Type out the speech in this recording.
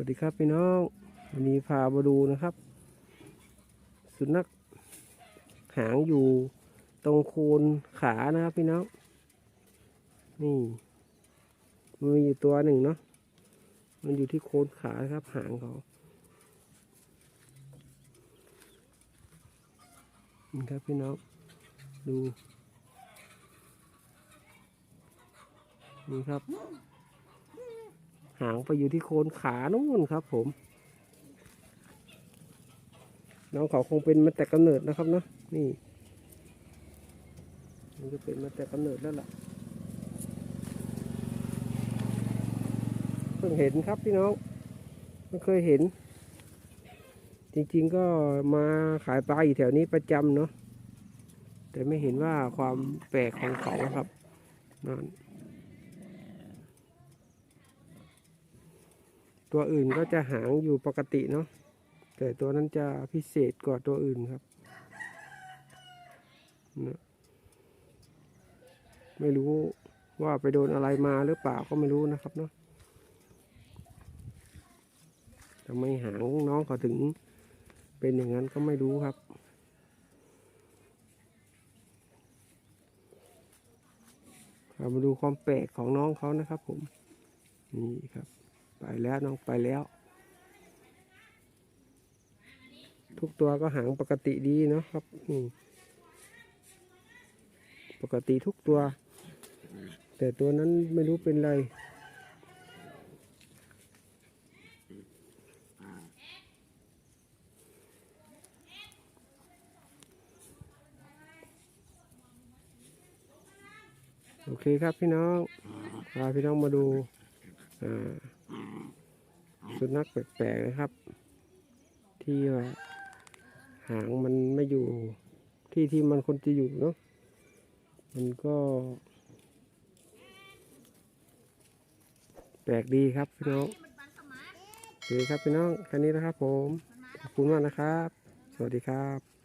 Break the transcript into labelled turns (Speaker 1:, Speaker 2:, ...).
Speaker 1: วัสดีครับพี่น้อง วันนี้พามาดูนะครับ สุนัขหางอยู่ตรงโคนขานะครับพี่น้อง นี่มันมีอยู่ตัวหนึ่งเนาะมันอยู่ที่โคนขาครับ หางเขานี่ครับพี่น้อง ดูนี่ครับ หางไปอยู่ที่โคนขานู่นครับ ผม น้องเขาคงเป็นมาแต่กำเนิดนะครับเนาะนี่ มันจะเป็นมาแต่กำเนิดแล้วล่ะเพิ่งเห็นครับพี่น้องไม่เคยเห็น จริงๆก็มาขายปลาอยู่แถวนี้ประจำเนาะแต่ไม่เห็นว่าความแปลกของเขาครับนั่น ตัวอื่นก็จะหางอยู่ปกติเนาะแต่ตัวนั้นจะพิเศษกว่าตัวอื่นครับนะไม่รู้ว่าไปโดนอะไรมาหรือเปล่าก็ไม่รู้นะครับเนาะทำไมหางน้องเขาถึงเป็นอย่างนั้นก็ไม่รู้ครับ เรามาดูความแปลกของน้องเขานะครับผม นี่ครับ แล้วน้องไปแล้ว ทุกตัวก็หางปกติดีเนาะครับนี่ปกติทุกตัว แต่ตัวนั้นไม่รู้เป็นไรโอเคครับพี่น้องพาพี่น้องมาดูอ่า สุนัขแปลกๆนะครับ ที่ว่าหางมันไม่อยู่ที่ที่มันควรจะอยู่เนาะมันก็แปลกดีครับพี่น้องดีครับพี่น้องแค่นี้นะครับผม ขอบคุณมากนะครับ สวัสดีครับ